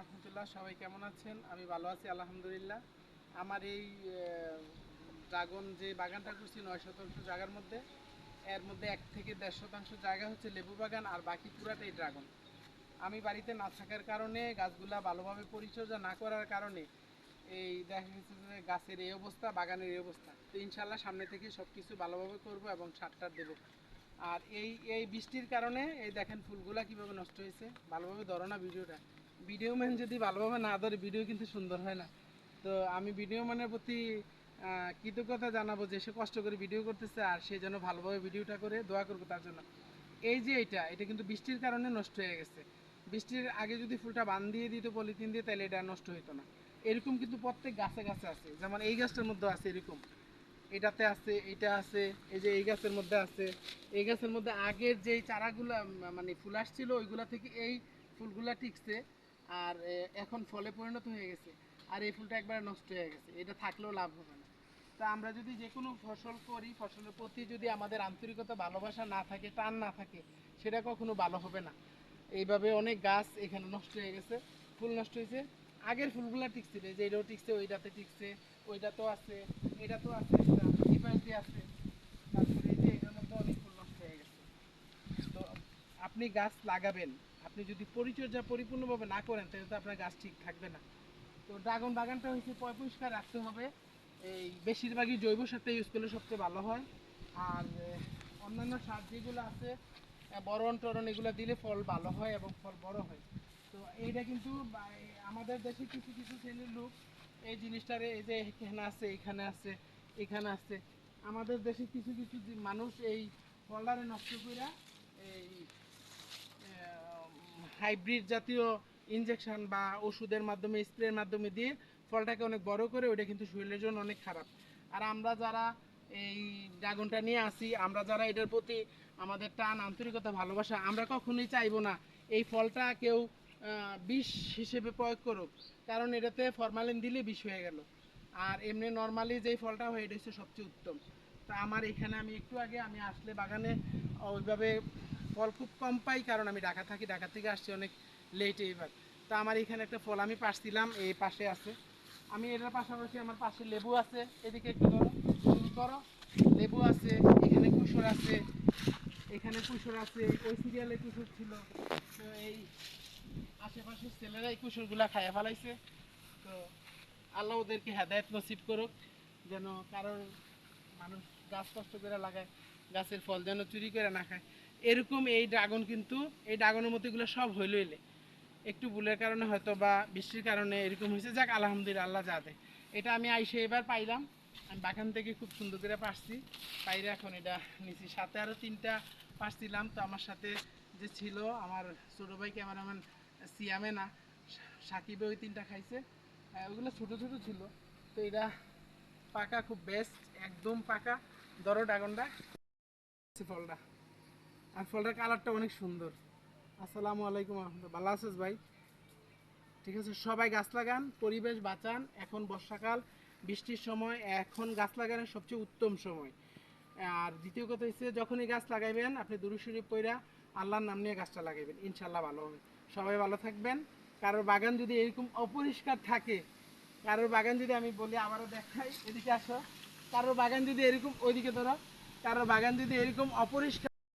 রহমতুল্লাহ, সবাই কেমন আছেন? আমি ভালো আছি, আলহামদুলিল্লাহ। আমার এই ড্রাগন যে বাগানটা করছি, নয় শতাংশ জায়গার মধ্যে, এর মধ্যে এক থেকে দেড় শতাংশ জায়গা হচ্ছে লেবু বাগান আর বাকি পুরাটাই ড্রাগন। আমি বাড়িতে না থাকার কারণে, গাছগুলা ভালোভাবে পরিচর্যা না করার কারণে, এই দেখা গেছে যে গাছের এই অবস্থা, বাগানের এই অবস্থা। তো ইনশাল্লাহ সামনে থেকে সব কিছু ভালোভাবে করব এবং সার টার দেবো। আর এই এই বৃষ্টির কারণে, এই দেখেন ফুলগুলা কীভাবে নষ্ট হয়েছে, ভালোভাবে ধরো না ভিডিওটা। ভিডিও ম্যান যদি ভালোভাবে না ধরে, ভিডিও কিন্তু সুন্দর হয় না। তো আমি ভিডিও ম্যানের প্রতি কৃতজ্ঞতা জানাব যে সে কষ্ট করে ভিডিও করতেছে আর সে যেন ভালোভাবে ভিডিওটা করে দোয়া করব তার জন্য। এই যে এটা এটা কিন্তু বৃষ্টির কারণে নষ্ট হয়ে গেছে। বৃষ্টির আগে যদি ফুলটা বান দিয়ে দিত, পলিথিন দিয়ে, তাহলে এটা নষ্ট হতো না। এরকম কিন্তু প্রত্যেক গাছে গাছে আছে। যেমন এই গাছটার মধ্যে আছে এরকম। এটাতে আছে, এটা আছে, এই যে এই গাছের মধ্যে আছে। এই গাছের মধ্যে আগের যেই চারাগুলা মানে ফুল আসছিল, ওইগুলা থেকে এই ফুলগুলা টিকছে। আর এখন ফলে পরিণত হয়ে গেছে। আর এই ফুলটা একবার নষ্ট হয়ে গেছে। এটা থাকলেও লাভ হবে না। তা আমরা যদি যে কোনো ফসল করি, ফসলের প্রতি যদি আমাদের আন্তরিকতা, ভালোবাসা না থাকে, টান না থাকে, সেটা কখনো ভালো হবে না। এইভাবে অনেক গাছ এখানে নষ্ট হয়ে গেছে। ফুল নষ্ট হয়েছে। আগের ফুলগুলা টিকছিল যে এটাও টিকছে, ওইটাতে টিকছে ওইটা তো আছে এটা তো আছে আছে। তারপরে এই যে এটার মধ্যে অনেক ফুল নষ্ট হয়ে গেছে। তো আপনি গাছ লাগাবেন আপনি যদি পরিচর্যা পরিপূর্ণভাবে না করেন, তাহলে তো আপনার গাছ ঠিক থাকবে না। তো ড্রাগন বাগানটা হচ্ছে পরিষ্কার রাখতে হবে। এই বেশিরভাগই জৈব সারটা ইউজ করলে সবচেয়ে ভালো হয়। আর অন্যান্য সার যেগুলো আছে বরণ টরণ এগুলো দিলে ফল ভালো হয় এবং ফল বড় হয়। তো এইটা কিন্তু আমাদের দেশে কিছু কিছু শ্রেণির লোক এই জিনিসটারে, এই যে এখানে আছে এখানে আছে এখানে আছে। আমাদের দেশে কিছু কিছু মানুষ এই ফলটারে নষ্ট করে এই হাইব্রিড জাতীয় ইনজেকশন বা ওষুধের মাধ্যমে স্প্রের মাধ্যমে দিয়ে ফলটাকে অনেক বড় করে ওটা কিন্তু শরীরের জন্য অনেক খারাপ। আর আমরা যারা এই ড্রাগনটা নিয়ে আসি, আমরা যারা এটার প্রতি আমাদের টান, আন্তরিকতা, ভালোবাসা, আমরা কখনোই চাইব না এই ফলটা কেউ বিষ হিসেবে প্রয়োগ করুক। কারণ এটাতে ফরমালিন দিলে বিষ হয়ে গেল। আর এমনি নর্মালি যেই ফলটা হয়, এটা হচ্ছে সবচেয়ে উত্তম। তা আমার এখানে আমি একটু আগে, আমি আসলে বাগানে ওইভাবে ফল খুব কম পাই, কারণ আমি ঢাকা থাকি, ঢাকা থেকে আসছি অনেক লেট এইবার তো আমার এখানে একটা ফল আমি পাশছিলাম এই পাশে আছে। আমি এটার পাশাপাশি আমার পাশে লেবু আছে, এদিকে একটু ধরো করো। লেবু আছে, এখানে কুসুর আছে, এখানে কুসুর আছে, ওই সিরিয়ালে কুসুর ছিল। তো এই আশেপাশের ছেলেরা এই কুসুরগুলা খাইয়া ফেলাইছে। তো আল্লাহ ওদেরকে হেদায়ত নসিব করুক, যেন কারোর মানুষ গাছ কষ্ট করে লাগায়, গাছের ফল যেন চুরি করে না খায়। এরকম এই ড্রাগন কিন্তু, এই ড্রাগনের মতো এগুলো সব হইল এলে। একটু ভুলের কারণে হয়তো বা বৃষ্টির কারণে এরকম হয়েছে। যাক, আলহামদুলিল্লাহ, আল্লাহ যা দেয়। এটা আমি আইসে এবার পাইলাম। আমি বাগান থেকে খুব সুন্দর করে পারছি। পাইরে এখন এটা নিছি। সাথে আরও তিনটা পারছিলাম। তো আমার সাথে যে ছিল আমার ছোটো ভাই, ক্যামেরাম্যান সিয়ামে না, সাকিবে ওই তিনটা খাইছে। ওগুলো ছোট ছোট ছিল। তো এটা পাকা, খুব বেস্ট একদম পাকা। দরো ড্রাগনটা ফলটা। আর ফলটার কালারটা অনেক সুন্দর। আসসালামু আলাইকুম রহমতুল্লাহ ভালো আছিস ভাই? ঠিক আছে? সবাই গাছ লাগান, পরিবেশ বাঁচান। এখন বর্ষাকাল, বৃষ্টির সময়, এখন গাছ লাগানোর সবচেয়ে উত্তম সময়। আর দ্বিতীয় কথা হচ্ছে, যখনই গাছ লাগাইবেন, আপনি দুরুশরীফ পইরা আল্লাহর নাম নিয়ে গাছটা লাগাইবেন। ইনশাল্লাহ ভালো হবে। সবাই ভালো থাকবেন। কারোর বাগান যদি এরকম অপরিষ্কার থাকে, কারোর বাগান যদি আমি বলি, আবারও দেখাই, এদিকে আসো। কারোর বাগান যদি এরকম, ওইদিকে ধরো। কারোর বাগান যদি এরকম অপরিষ্কার